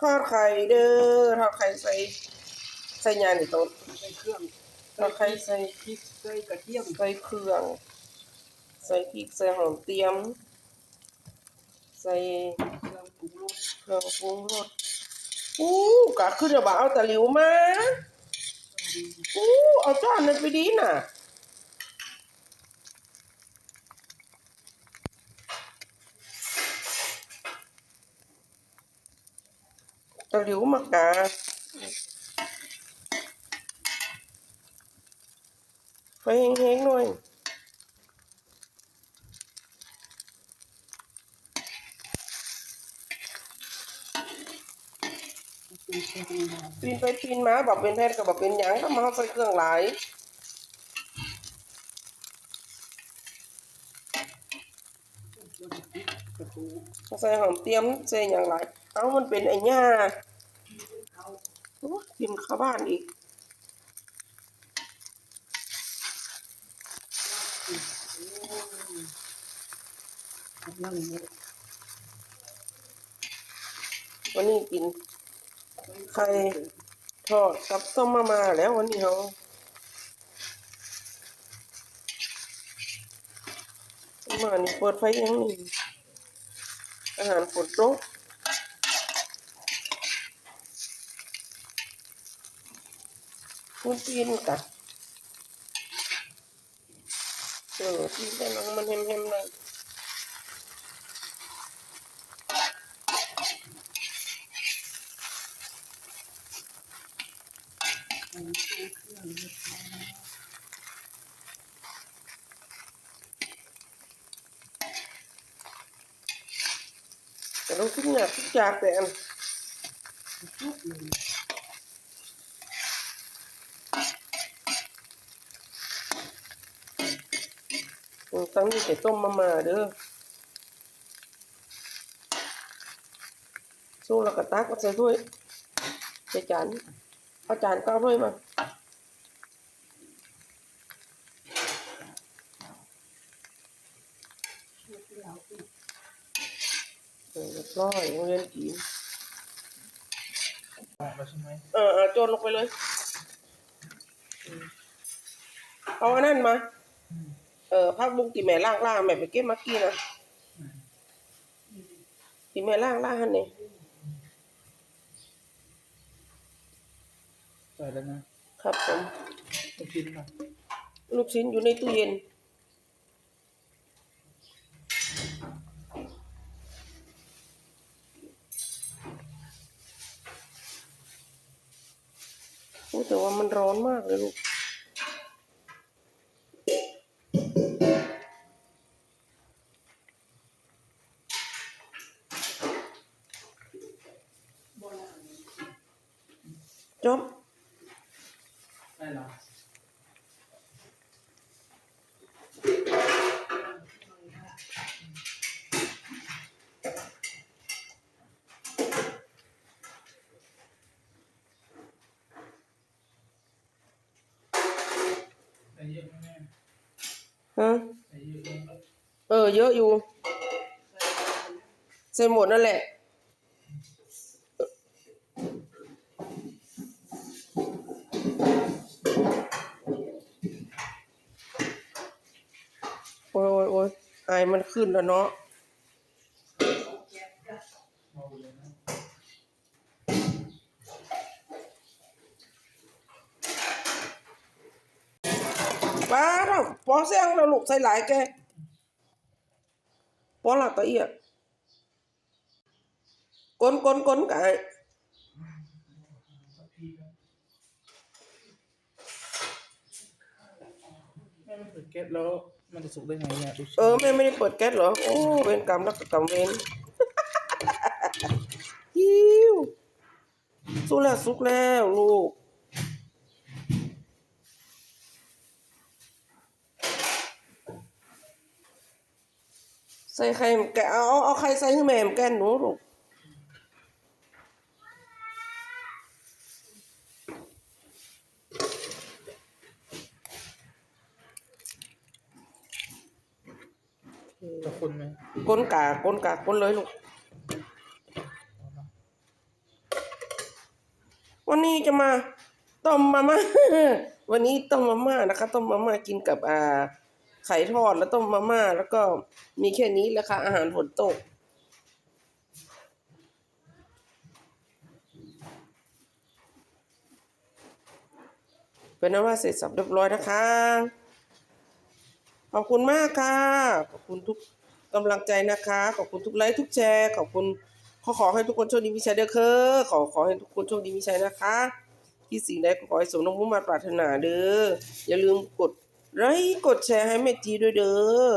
ทอดไข่เด้อทอดไข่ใส่ใส่ยานี่ต้นใส่เครื่องทอดไข่ใส่พริกใส่กระเทียมใส่เครื่อง ใส่พริกใส่หอมเตียม ใส่เครื่องปรุงรสเครื่องปรุงรสอู้กะขึ้นจะบ่าเอาตะหลิวมาอู้เอาจานนั้นไปดีน่ะ തൊലിയുമൊക്കെ phải hén hén thôi. Pin phải pin má bảo pin hết cả bảo pin nhắn các mà không phải cường lại. Không phải hòm tiêm xe nhắn lại. Tao vẫn pin ở nhà. กินข้าวบ้านอีกกำลังเนี่ยวันนี้กินไข่ทอดกับต้มมามาแล้ววันนี้เขามานี่เปิดไฟยังนี่อาหารฝนตก Kuntiin cả. Rồi tin cái nó mình hem hem này Cái nó thích nhạc thích chạc đấy anh ทุกเลย อืมตั้งนี่ใส่ต้มมามาเด้อสู้แล้วก็ตักมาใส่ถ้วยใส่จานเอาจานก็เอาถ้วยมา ช่วยเราอีก เออเรียบร้อยโรงเรียนกิน ออกแล้วใช่ไหม เออเออโจนลงไปเลยอืมเอาอันนั้นมา เออพักบุ้งตีแม่ล่างล่างแม่ไปเก็บมากี้นะตีแม่ล่างล่างหันนี่ใส่แล้วนะครับผมต้องกินป่ะลูกชิ้นอยู่ในตู้เย็นโอ้แต่ว่ามันร้อนมากเลยลูก จบ ได้แล้ว ใส่เยอะไหมแม่ ฮะ ใส่เยอะไหม เออ เยอะอยู่ใส่หมดนั่นแหละ มันขึ้นแล้วเนาะบ้าเราปอเสียงเราลูกใส่หลายแกปอหลับตะเอียดกลนกลนกลนกะไอ้สักทีนะแม่ไม่เก๊สแล้ว มันจะสุกได้ไงเนี่ยดูสิเออแม่ไม่ได้เปิดแก๊สเหรอ โอ้เวรกรรมแล้วก็กรรมเวร ฮิวสุกแล้วสุกแล้วลูก ใส่ไข่แกะเอาเอาเอาไข่ใส่ให้แม่มแกนหนูลูก จะคนไหมก้นกาก้นกาก้นเลยลูก วันนี้จะมาต้มมาม่า วันนี้ต้มมาม่านะคะ ต้มมาม่ากินกับอ่าไข่ทอดแล้วต้มมาม่า แล้วก็มีแค่นี้แหละค่ะ อาหารฝนตก เป็นนว่าเสร็จสับเรียบร้อยนะคะ ขอบคุณมากค่ะ ขอบคุณทุก กำลังใจนะคะ ขอบคุณทุกไลค์ทุกแชร์ ขอบคุณขอขอให้ทุกคนโชคดีมีชัยเด้อค่ะขอขอให้ทุกคนโชคดีมีชัยนะคะที่สิ่งใดก็ขอให้สมน้ำมุ่งมาปรารถนาเด้ออย่าลืมกดไลค์กดแชร์ให้แม่จีด้วยเด้อ